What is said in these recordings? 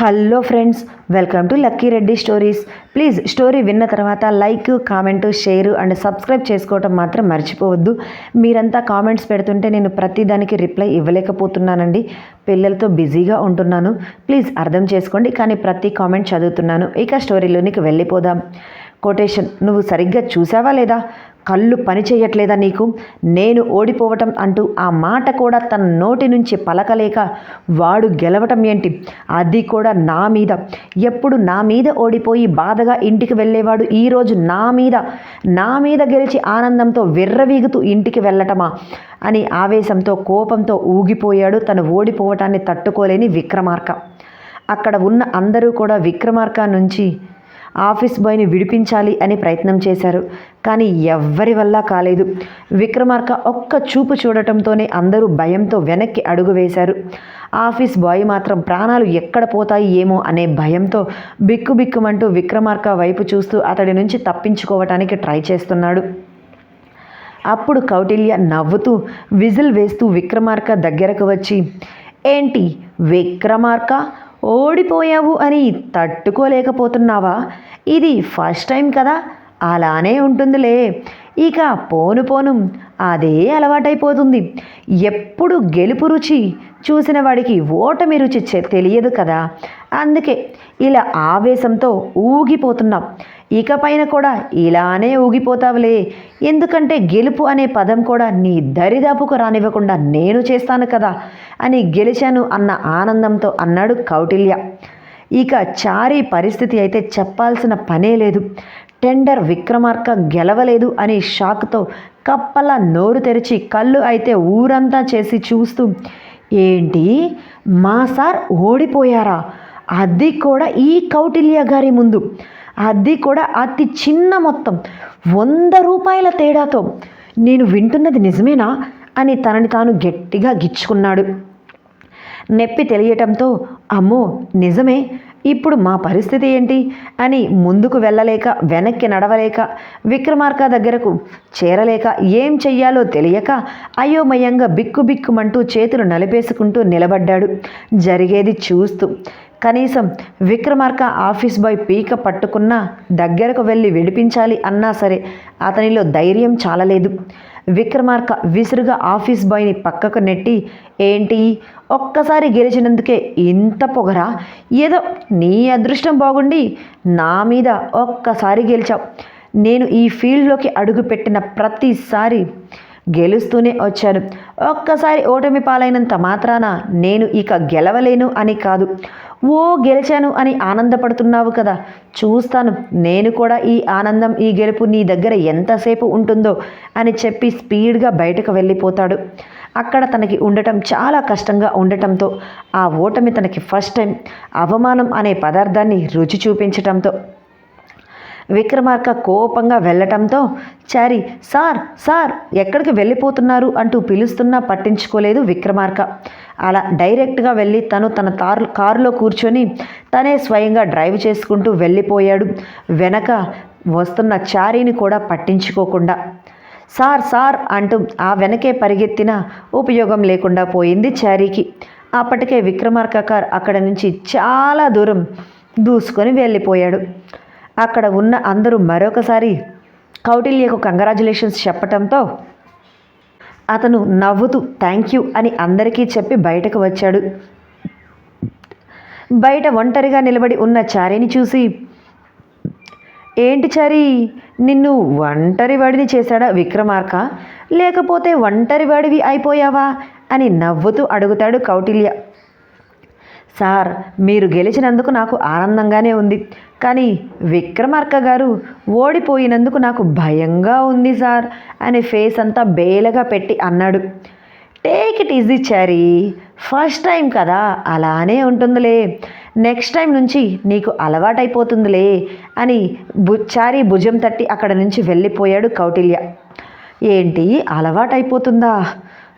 Hello friends welcome to Lucky Reddy stories. Please story విన్న తర్వాత like comment share and subscribe చేసుకోవటం మాత్రం మర్చిపోవద్దు. మీరంతా కామెంట్స్ పెడుతుంటే నేను ప్రతి దానికి రిప్లై ఇవ్వలేకపోతున్నానండి. పిల్లలతో బిజీగా ఉంటున్నాను. ప్లీజ్ అర్థం చేసుకోండి కానీ ప్రతి కామెంట్ చదువుతున్నాను. ఇక స్టోరీలోనికి వెళ్ళిపోదాం. కొటేషన్ నువ్వు సరిగ్గా చూసావా లేదా? కళ్ళు పని చేయట్లేదా నీకు? నేను ఓడిపోవటం అంటూ ఆ మాట కూడా తన నోటి నుంచి పలకలేక వాడు గెలవటం ఏంటి? అది కూడా నా మీద. ఎప్పుడు నా మీద ఓడిపోయి బాధగా ఇంటికి వెళ్ళేవాడు ఈరోజు నా మీద. నా మీద గెలిచి ఆనందంతో విర్రవీగుతూ ఇంటికి వెళ్ళటమా? అని ఆవేశంతో కోపంతో ఊగిపోయాడు తను ఓడిపోవటాన్ని తట్టుకోలేని విక్రమార్క. అక్కడ ఉన్న అందరూ కూడా విక్రమార్క నుంచి ఆఫీస్ బాయ్ని విడిపించాలి అని ప్రయత్నం చేశారు. కానీ ఎవ్వరి వల్ల కాలేదు. విక్రమార్క ఒక్క చూపు చూడటంతోనే అందరూ భయంతో వెనక్కి అడుగు వేశారు. ఆఫీస్ బాయ్ మాత్రం ప్రాణాలు ఎక్కడ పోతాయి ఏమో అనే భయంతో బిక్కుబిక్కుమంటూ విక్రమార్క వైపు చూస్తూ అతడి నుంచి తప్పించుకోవటానికి ట్రై చేస్తున్నాడు. అప్పుడు కౌటిల్య నవ్వుతూ విజిల్ వేస్తూ విక్రమార్క దగ్గరకు వచ్చి ఏంటి విక్రమార్క? ఓడిపోయావు అని తట్టుకోలేకపోతున్నావా? ఇది ఫస్ట్ టైం కదా? అలానే ఉంటుందిలే. ఇక పోను పోను అదే అలవాటైపోతుంది. ఎప్పుడు గెలుపు రుచి చూసిన వాడికి ఓటమి రుచి తెలియదు కదా? అందుకే ఇలా ఆవేశంతో ఊగిపోతున్నాం. ఇకపైన కూడా ఇలానే ఊగిపోతావులే. ఎందుకంటే గెలుపు అనే పదం కూడా నీ దరిదాపుకు రానివ్వకుండా నేను చేస్తాను కదా అని గెలిచాను అన్న ఆనందంతో అన్నాడు కౌటిల్య. ఇక చారి పరిస్థితి అయితే చెప్పాల్సిన పనే లేదు. టెండర్ విక్రమార్క గెలవలేదు అని షాక్తో కప్పలా నోరు తెరిచి కళ్ళు అయితే ఊరంతా చేసి చూస్తూ ఏంటి? మా సార్ ఓడిపోయారా? అది కూడా ఈ కౌటిల్య గారి ముందు. అది కూడా అతి చిన్న మొత్తం. వంద రూపాయల తేడాతో నేను వింటున్నది నిజమేనా అని తనని తాను గట్టిగా గిచ్చుకున్నాడు. నొప్పి తెలియటంతో అమ్మో నిజమే ఇప్పుడు మా పరిస్థితి ఏంటి అని ముందుకు వెళ్ళలేక వెనక్కి నడవలేక విక్రమార్క దగ్గరకు చేరలేక ఏం చెయ్యాలో తెలియక అయోమయంగా బిక్కుబిక్కుమంటూ చేతులు నలిపేసుకుంటూ నిలబడ్డాడు. జరిగేది చూస్తూ కనీసం విక్రమార్క ఆఫీస్ బాయ్ పీక పట్టుకున్నా దగ్గరకు వెళ్ళి విడిపించాలి అన్నా సరే అతనిలో ధైర్యం చాలలేదు. విక్రమార్క విసురుగా ఆఫీస్ బాయ్ని పక్కకు నెట్టి ఏంటి? ఒక్కసారి గెలిచినందుకే ఇంత పొగరా? ఏదో నీ అదృష్టం బాగుండి నా మీద ఒక్కసారి గెలిచావు. నేను ఈ ఫీల్డ్లోకి అడుగుపెట్టిన ప్రతిసారి గెలుస్తూనే వచ్చాను. ఒక్కసారి ఓటమి పాలైనంత మాత్రాన నేను ఇక గెలవలేను అని కాదు. ఓ గెలిచాను అని ఆనందపడుతున్నావు కదా. చూస్తాను నేను కూడా ఈ ఆనందం ఈ గెలుపు నీ దగ్గర ఎంతసేపు ఉంటుందో అని చెప్పి స్పీడ్గా బయటకు వెళ్ళిపోతాడు. అక్కడ తనకి ఉండటం చాలా కష్టంగా ఉండటంతో ఆ ఓటమి తనకి ఫస్ట్ టైం అవమానం అనే పదార్థాన్ని రుచి చూపించటంతో. విక్రమార్క కోపంగా వెళ్ళటంతో చారి సార్ సార్ ఎక్కడికి వెళ్ళిపోతున్నారు? అంటూ పిలుస్తున్నా పట్టించుకోలేదు విక్రమార్క. అలా డైరెక్ట్గా వెళ్ళి తను తన తారు కారులో కూర్చొని తనే స్వయంగా డ్రైవ్ చేసుకుంటూ వెళ్ళిపోయాడు. వెనక వస్తున్న చారీని కూడా పట్టించుకోకుండా. సార్ సార్ అంటూ ఆ వెనకే పరిగెత్తిన ఉపయోగం లేకుండా పోయింది చారీకి. అప్పటికే విక్రమార్క కార్ అక్కడ నుంచి చాలా దూరం దూసుకొని వెళ్ళిపోయాడు. అక్కడ ఉన్న అందరూ మరొకసారి కౌటిల్యకు కంగ్రాచులేషన్స్ చెప్పటంతో అతను నవ్వుతూ థ్యాంక్ యూ అని అందరికీ చెప్పి బయటకు వచ్చాడు. బయట ఒంటరిగా నిలబడి ఉన్న చారిని చూసి ఏంటి చారి నిన్ను ఒంటరి వాడిని చేశాడా విక్రమార్క? లేకపోతే ఒంటరి వాడివి అయిపోయావా? అని నవ్వుతూ అడుగుతాడు కౌటిల్య. సార్ మీరు గెలిచినందుకు నాకు ఆనందంగానే ఉంది. కానీ విక్రమార్క గారు ఓడిపోయినందుకు నాకు భయంగా ఉంది సార్ అని ఫేస్ అంతా బేలగా పెట్టి అన్నాడు. Take it easy Chari first time కదా అలానే ఉంటుందిలే. నెక్స్ట్ టైం నుంచి నీకు అలవాటైపోతుందిలే అని బు చారీ భుజం తట్టి అక్కడ నుంచి వెళ్ళిపోయాడు కౌటిల్య. ఏంటి అలవాటైపోతుందా?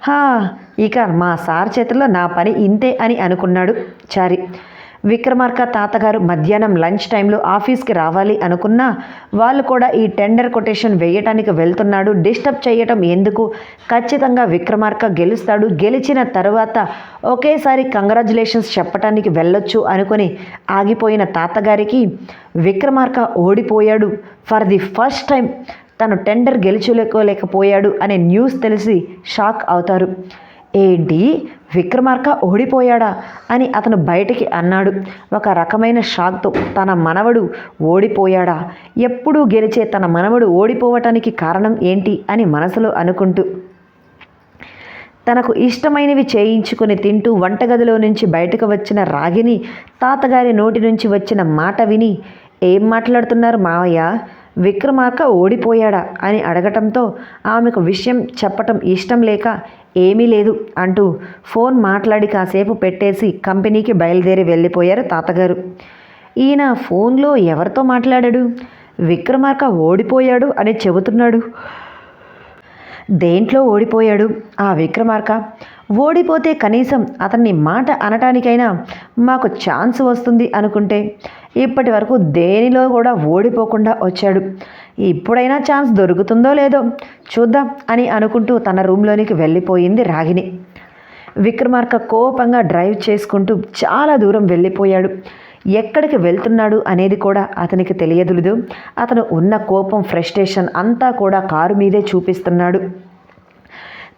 హా ఇక మా సార్ చేతిలో నా పని ఇంతే అని అనుకున్నాడు చారి. విక్రమార్క తాతగారు మధ్యాహ్నం లంచ్ టైంలో ఆఫీస్కి రావాలి అనుకున్నా వాళ్ళు కూడా ఈ టెండర్ కొటేషన్ వేయటానికి వెళ్తున్నాడు. డిస్టర్బ్ చేయటం ఎందుకు? ఖచ్చితంగా విక్రమార్క గెలుస్తాడు. గెలిచిన తర్వాత ఒకేసారి కంగ్రాచులేషన్స్ చెప్పటానికి వెళ్ళొచ్చు అనుకుని ఆగిపోయిన తాతగారికి విక్రమార్క ఓడిపోయాడు. ఫర్ ది ఫస్ట్ టైం తను టెండర్ గెలుచుకోలేకపోయాడు అనే న్యూస్ తెలిసి షాక్ అవుతారు. ఏంటి? విక్రమార్క ఓడిపోయాడా? అని అతను బయటికి అన్నాడు. ఒక రకమైన షాక్తో తన మనవడు ఓడిపోయాడా? ఎప్పుడూ గెలిచే తన మనవడు ఓడిపోవటానికి కారణం ఏంటి అని మనసులో అనుకుంటూ తనకు ఇష్టమైనవి చేయించుకుని తింటూ వంటగదిలో నుంచి బయటకు వచ్చిన రాగిని తాతగారి నోటి నుంచి వచ్చిన మాట విని ఏం మాట్లాడుతున్నారు మావయ్య? విక్రమార్క ఓడిపోయాడా అని అడగటంతో ఆమెకు విషయం చెప్పటం ఇష్టం లేక ఏమీ లేదు అంటూ ఫోన్ మాట్లాడి కాసేపు పెట్టేసి కంపెనీకి బయలుదేరి వెళ్ళిపోయారు తాతగారు. ఈయన ఫోన్లో ఎవరితో మాట్లాడాడు? విక్రమార్క ఓడిపోయాడు అని చెబుతున్నాడు. దేంట్లో ఓడిపోయాడు? ఆ విక్రమార్క. ఓడిపోతే కనీసం అతన్ని మాట అనటానికైనా మాకు ఛాన్స్ వస్తుంది అనుకుంటే ఇప్పటి వరకు దేనిలో కూడా ఓడిపోకుండా వచ్చాడు. ఇప్పుడైనా ఛాన్స్ దొరుకుతుందో లేదో చూద్దాం అని అనుకుంటూ తన రూమ్లోనికి వెళ్ళిపోయింది రాగిని విక్రమార్క కోపంగా డ్రైవ్ చేసుకుంటూ చాలా దూరం వెళ్ళిపోయాడు. ఎక్కడికి వెళ్తున్నాడు అనేది కూడా అతనికి తెలియదులదు. అతను ఉన్న కోపం ఫ్రస్ట్రేషన్ అంతా కూడా కారు మీదే చూపిస్తున్నాడు.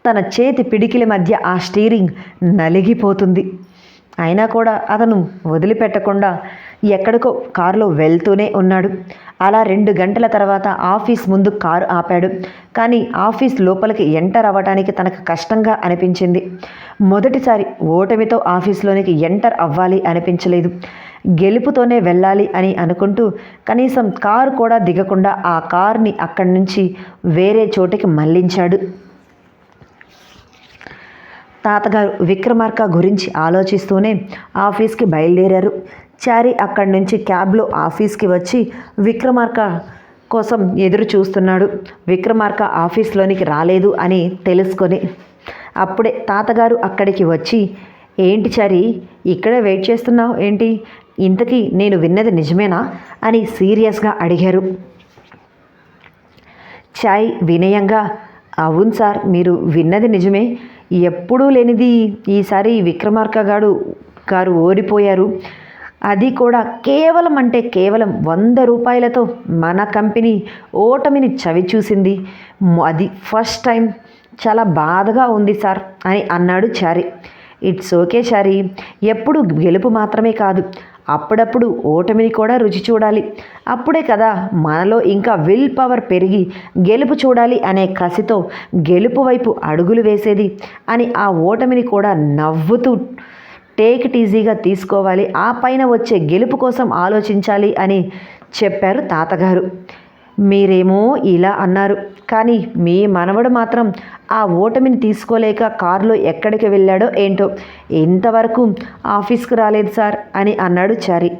తన చేతి పిడికిల మధ్య ఆ స్టీరింగ్ నలిగిపోతుంది. అయినా కూడా అతను వదిలిపెట్టకుండా ఎక్కడికో కారులో వెళ్తూనే ఉన్నాడు. అలా రెండు గంటల తర్వాత ఆఫీస్ ముందు కారు ఆపాడు. కానీ ఆఫీస్ లోపలికి ఎంటర్ అవ్వడానికి తనకు కష్టంగా అనిపించింది. మొదటిసారి ఓటమితో ఆఫీస్లోనికి ఎంటర్ అవ్వాలి అనిపించలేదు. గెలుపుతోనే వెళ్ళాలి అని అనుకుంటూ కనీసం కారు కూడా దిగకుండా ఆ కార్ని అక్కడి నుంచి వేరే చోటికి మళ్ళించాడు. తాతగారు విక్రమార్క గురించి ఆలోచిస్తూనే ఆఫీస్కి బయలుదేరారు. చారి అక్కడి నుంచి క్యాబ్లో ఆఫీస్కి వచ్చి విక్రమార్క కోసం ఎదురు చూస్తున్నాడు. విక్రమార్క ఆఫీస్లోనికి రాలేదు అని తెలుసుకొని అప్పుడే తాతగారు అక్కడికి వచ్చి ఏంటి చారి ఇక్కడే వెయిట్ చేస్తున్నావు? ఏంటి? ఇంతకీ నేను విన్నది నిజమేనా అని సీరియస్గా అడిగారు. చాయ్ వినయంగా అవును సార్ మీరు విన్నది నిజమే. ఎప్పుడూ లేనిది ఈసారి విక్రమార్క గారు గారు ఓడిపోయారు. అది కూడా కేవలం అంటే కేవలం వంద రూపాయలతో మన కంపెనీ ఓటమిని చవి చూసింది అది ఫస్ట్ టైం. చాలా బాధగా ఉంది సార్ అని అన్నాడు చారి. ఇట్స్ ఓకే చారి. ఎప్పుడు గెలుపు మాత్రమే కాదు. అప్పుడప్పుడు ఓటమిని కూడా రుచి చూడాలి. అప్పుడే కదా మనలో ఇంకా విల్ పవర్ పెరిగి గెలుపు చూడాలి అనే కసితో గెలుపు వైపు అడుగులు వేసేది అని ఆ ఓటమిని కూడా నవ్వుతూ టేక్ ఇట్ ఈజీగా తీసుకోవాలి. ఆ పైన వచ్చే గెలుపు కోసం ఆలోచించాలి అని చెప్పారు తాతగారు. మీరేమో ఇలా అన్నారు. కానీ మీ మనవడు మాత్రం ఆ ఓటమిని తీసుకోలేక కారులో ఎక్కడికి వెళ్ళాడో ఏంటో ఇంతవరకు ఆఫీస్కి రాలేదు సార్ అని అన్నాడు చారి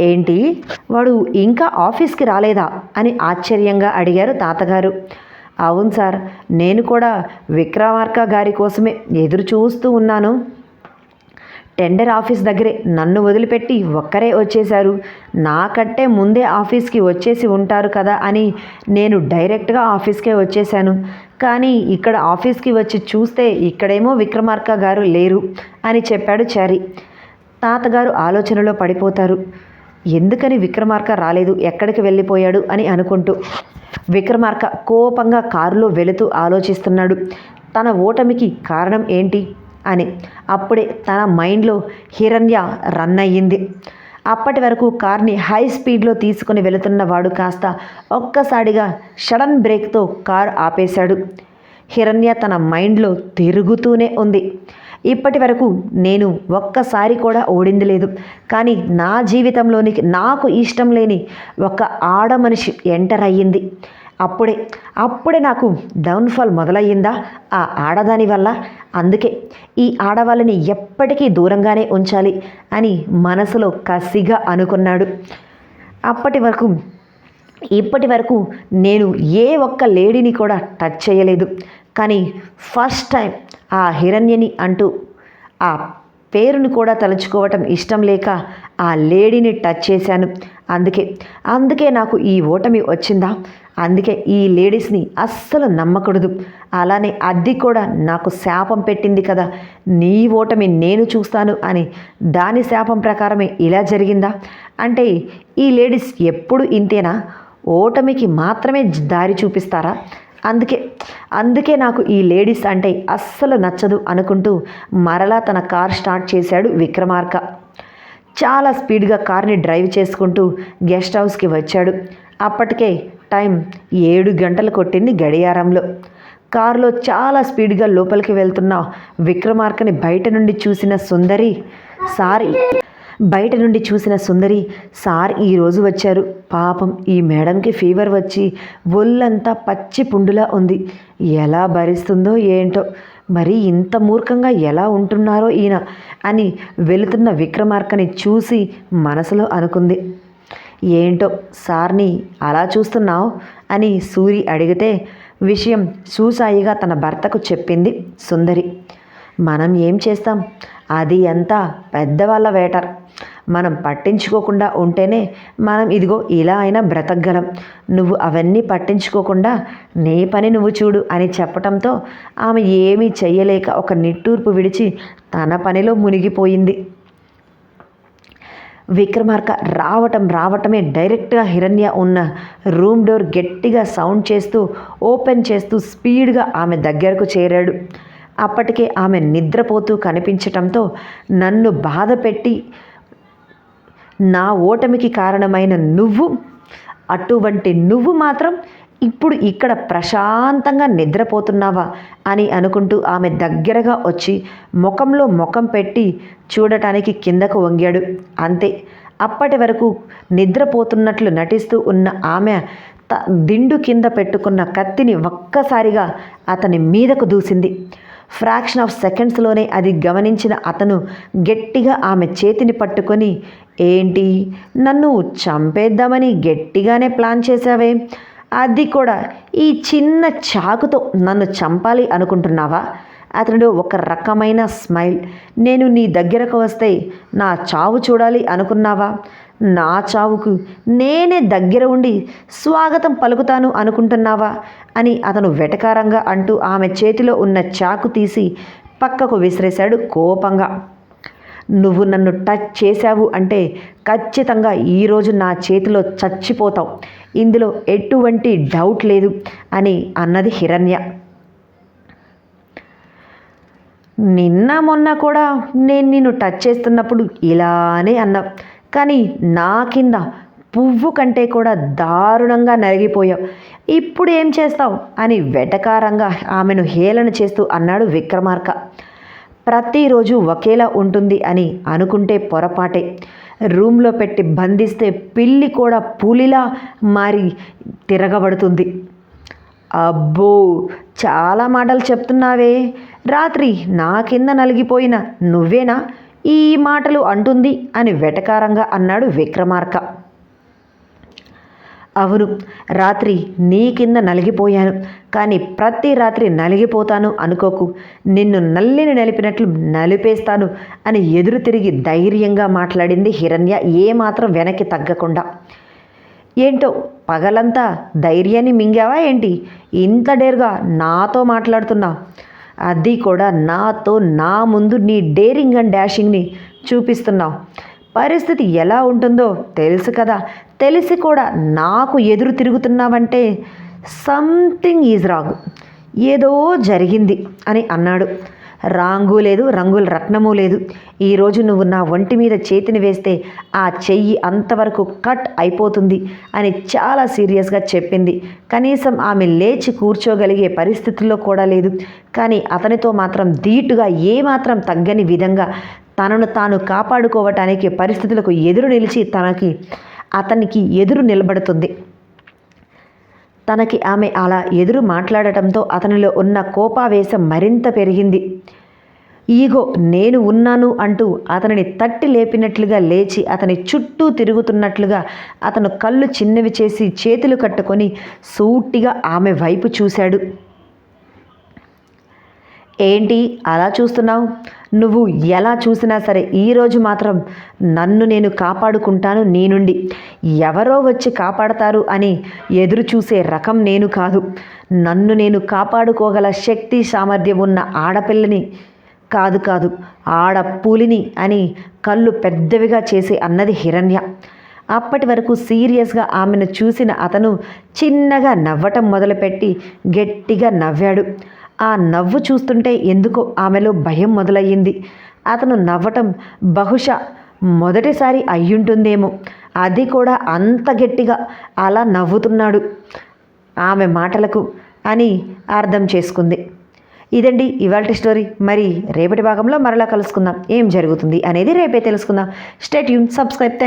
ఏంటి? వాడు ఇంకా ఆఫీస్కి రాలేదా? అని ఆశ్చర్యంగా అడిగారు తాతగారు. అవును సార్ నేను కూడా విక్రమార్క గారి కోసమే ఎదురు చూస్తూ ఉన్నాను. టెండర్ ఆఫీస్ దగ్గరే నన్ను వదిలిపెట్టి ఒక్కరే వచ్చేశారు. నాకంటే ముందే ఆఫీస్కి వచ్చేసి ఉంటారు కదా అని నేను డైరెక్ట్గా ఆఫీస్కే వచ్చేసాను కానీ ఇక్కడ ఆఫీస్కి వచ్చి చూస్తే ఇక్కడేమో విక్రమార్క గారు లేరు అని చెప్పాడు చారి. తాతగారు ఆలోచనలో పడిపోతారు. ఎందుకని విక్రమార్క రాలేదు? ఎక్కడికి వెళ్ళిపోయాడు? అని అనుకుంటూ విక్రమార్క కోపంగా కారులో వెళుతూ ఆలోచిస్తున్నాడు. తన ఓటమికి కారణం ఏంటి? అని. అప్పుడే తన మైండ్లో హిరణ్య రన్ అయ్యింది. అప్పటి వరకు కార్ని హై స్పీడ్లో తీసుకుని వెళుతున్న వాడు కాస్త ఒక్కసారిగా షడన్ బ్రేక్తో కారు ఆపేశాడు. హిరణ్య తన మైండ్లో తిరుగుతూనే ఉంది. ఇప్పటి వరకు నేను ఒక్కసారి కూడా ఓడింది లేదు. కానీ నా జీవితంలోనికి నాకు ఇష్టం లేని ఒక ఆడ మనిషి ఎంటర్ అయ్యింది. అప్పుడే అప్పుడే నాకు డౌన్ఫాల్ మొదలయ్యిందా ఆ ఆడదాని వల్ల? అందుకే ఈ ఆడవాళ్ళని ఎప్పటికీ దూరంగానే ఉంచాలి అని మనసులో కసిగా అనుకున్నాడు. అప్పటి వరకు ఇప్పటి వరకు నేను ఏ ఒక్క లేడీని కూడా టచ్ చేయలేదు. కానీ ఫస్ట్ టైం ఆ హిరణ్యని అంటూ ఆ పేరును కూడా తలుచుకోవటం ఇష్టం లేక ఆ లేడీని టచ్ చేశాను. అందుకే అందుకే నాకు ఈ ఓటమి వచ్చిందా? అందుకే ఈ లేడీస్ని అస్సలు నమ్మకూడదు. అలానే అద్దె కూడా నాకు శాపం పెట్టింది కదా నీ ఓటమి నేను చూస్తాను అని దాని శాపం ప్రకారమే ఇలా జరిగిందా? అంటే ఈ లేడీస్ ఎప్పుడు ఇంతేనా? ఓటమికి మాత్రమే దారి చూపిస్తారా? అందుకే అందుకే నాకు ఈ లేడీస్ అంటే అస్సలు నచ్చదు అనుకుంటూ మరలా తన కార్ స్టార్ట్ చేశాడు విక్రమార్క. చాలా స్పీడ్గా కార్ని డ్రైవ్ చేసుకుంటూ గెస్ట్ హౌస్కి వచ్చాడు. అప్పటికే టైం ఏడు గంటలు కొట్టింది గడియారంలో. కారులో చాలా స్పీడ్గా లోపలికి వెళ్తున్న విక్రమార్కని బయట నుండి చూసిన సుందరి సారీ బయట నుండి చూసిన సుందరి సార్ ఈరోజు వచ్చారు. పాపం ఈ మేడంకి ఫీవర్ వచ్చి ఒళ్ళంతా పచ్చి పుండులా ఉంది. ఎలా భరిస్తుందో ఏంటో మరి ఇంత మూర్ఖంగా ఎలా ఉంటున్నారో ఈయన? అని వెళుతున్న విక్రమార్కని చూసి మనసులో అనుకుంది. ఏంటో సార్ని అలా చూస్తున్నావు? అని సూరి అడిగితే విషయం సూసాయిగా తన భర్తకు చెప్పింది సుందరి. మనం ఏం చేస్తాం? అది అంతా పెద్దవాళ్ళ వేటర్. మనం పట్టించుకోకుండా ఉంటేనే మనం ఇదిగో ఇలా అయినా బ్రతకగలం. నువ్వు అవన్నీ పట్టించుకోకుండా నీ పని నువ్వు చూడు అని చెప్పటంతో ఆమె ఏమీ చెయ్యలేక ఒక నిట్టూర్పు విడిచి తన పనిలో మునిగిపోయింది. విక్రమార్క రావటం రావటమే డైరెక్ట్గా హిరణ్య ఉన్న రూమ్ డోర్ గట్టిగా సౌండ్ చేస్తూ ఓపెన్ చేస్తూ స్పీడ్గా ఆమె దగ్గరకు చేరాడు. అప్పటికే ఆమె నిద్రపోతూ కనిపించటంతో నన్ను బాధపెట్టి నా ఓటమికి కారణమైన నువ్వు అటువంటి నువ్వు మాత్రం ఇప్పుడు ఇక్కడ ప్రశాంతంగా నిద్రపోతున్నావా అని అనుకుంటూ ఆమె దగ్గరగా వచ్చి ముఖంలో ముఖం పెట్టి చూడటానికి కిందకు వంగాడు. అంతే అప్పటి వరకు నిద్రపోతున్నట్లు నటిస్తూ ఉన్న ఆమె త దిండు కింద పెట్టుకున్న కత్తిని ఒక్కసారిగా అతని మీదకు దూసింది. ఫ్రాక్షన్ ఆఫ్ సెకండ్స్లోనే అది గమనించిన అతను గట్టిగా ఆమె చేతిని పట్టుకొని ఏంటి? నన్ను చంపేద్దామని గట్టిగానే ప్లాన్ చేశావే? అది కూడా ఈ చిన్న చాకుతో నన్ను చంపాలి అనుకుంటున్నావా? అతడు ఒక రకమైన స్మైల్. నేను నీ దగ్గరకు వస్తే నా చావు చూడాలి అనుకున్నావా? నా చావుకు నేనే దగ్గర ఉండి స్వాగతం పలుకుతాను అనుకుంటున్నావా? అని అతను వెటకారంగా అంటూ ఆమె చేతిలో ఉన్న చాకు తీసి పక్కకు విసిరేశాడు కోపంగా. నువ్వు నన్ను టచ్ చేశావు అంటే ఖచ్చితంగా ఈరోజు నా చేతిలో చచ్చిపోతావు. ఇందులో ఎటువంటి డౌట్ లేదు అని అన్నది హిరణ్య. నిన్న మొన్న కూడా నేను నిన్ను టచ్ చేస్తున్నప్పుడు ఇలానే అన్నా కానీ నా కింద పువ్వు కంటే కూడా దారుణంగా నలిగిపోయావు. ఇప్పుడు ఏం చేస్తావు? అని వెటకారంగా ఆమెను హేళన చేస్తూ అన్నాడు విక్రమార్క. ప్రతిరోజు ఒకేలా ఉంటుంది అని అనుకుంటే పొరపాటే. రూమ్లో పెట్టి బంధిస్తే పిల్లి కూడా పులిలా మారి తిరగబడుతుంది. అబ్బో చాలా మాటలు చెప్తున్నావే. రాత్రి నా కింద నలిగిపోయిన నువ్వేనా? ఈ మాటలు అంటుంది అని వెటకారంగా అన్నాడు విక్రమార్క. అవును రాత్రి నీ కింద నలిగిపోయాను కానీ ప్రతి రాత్రి నలిగిపోతాను అనుకోకు. నిన్ను నల్లిని నలిపినట్లు నలిపేస్తాను అని ఎదురు తిరిగి ధైర్యంగా మాట్లాడింది హిరణ్య ఏమాత్రం వెనక్కి తగ్గకుండా. ఏంటో పగలంతా ధైర్యాన్ని మింగావా ఏంటి? ఇంత డేరుగా నాతో మాట్లాడుతున్నావు. అది కూడా నాతో నా ముందు నీ డేరింగ్ అండ్ డాషింగ్ని చూపిస్తున్నావు. పరిస్థితి ఎలా ఉంటుందో తెలుసు కదా. తెలిసి కూడా నాకు ఎదురు తిరుగుతున్నావంటే సంథింగ్ ఈజ్ రాంగ్ ఏదో జరిగింది అని అన్నాడు. రాంగు లేదు రంగుల రత్నము లేదు. ఈరోజు నువ్వు నా ఒంటి మీద చేతిని వేస్తే ఆ చెయ్యి అంతవరకు కట్ అయిపోతుంది అని చాలా సీరియస్గా చెప్పింది. కనీసం ఆమె లేచి కూర్చోగలిగే పరిస్థితుల్లో కూడా లేదు. కానీ అతనితో మాత్రం ధీటుగా ఏమాత్రం తగ్గని విధంగా తనను తాను కాపాడుకోవటానికి పరిస్థితులకు ఎదురు నిలిచి తనకి అతనికి ఎదురు నిలబడుతుంది. తనకి ఆమె అలా ఎదురు మాట్లాడటంతో అతనిలో ఉన్న కోపావేశం మరింత పెరిగింది. ఈగో నేను ఉన్నాను అంటూ అతనిని తట్టి లేపినట్లుగా లేచి అతని చుట్టూ తిరుగుతున్నట్లుగా అతను కళ్ళు చిన్నవి చేసి చేతులు కట్టుకొని సూటిగా ఆమె వైపు చూశాడు. ఏంటి అలా చూస్తున్నావు? నువ్వు ఎలా చూసినా సరే ఈరోజు మాత్రం నన్ను నేను కాపాడుకుంటాను నీ నుండి. ఎవరో వచ్చి కాపాడతారు అని ఎదురు చూసే రకం నేను కాదు. నన్ను నేను కాపాడుకోగల శక్తి సామర్థ్యం ఉన్న ఆడపిల్లని కాదు కాదు ఆడపూలిని అని కళ్ళు పెద్దవిగా చేసి అన్నది హిరణ్య. అప్పటి వరకు సీరియస్గా ఆమెను చూసిన అతను చిన్నగా నవ్వటం మొదలుపెట్టి గట్టిగా నవ్వాడు. ఆ నవ్వు చూస్తుంటే ఎందుకో ఆమెలో భయం మొదలయ్యింది. అతను నవ్వటం బహుశా మొదటిసారి అయ్యుంటుందేమో. అది కూడా అంత గట్టిగా అలా నవ్వుతున్నాడు ఆమె మాటలకు అని అర్థం చేసుకుంది. ఇదండి ఇవాళ స్టోరీ. మరి రేపటి భాగంలో మరలా కలుసుకుందాం. ఏం జరుగుతుంది అనేది రేపే తెలుసుకుందాం. స్టేట్ యూన్ సబ్స్క్రైబ్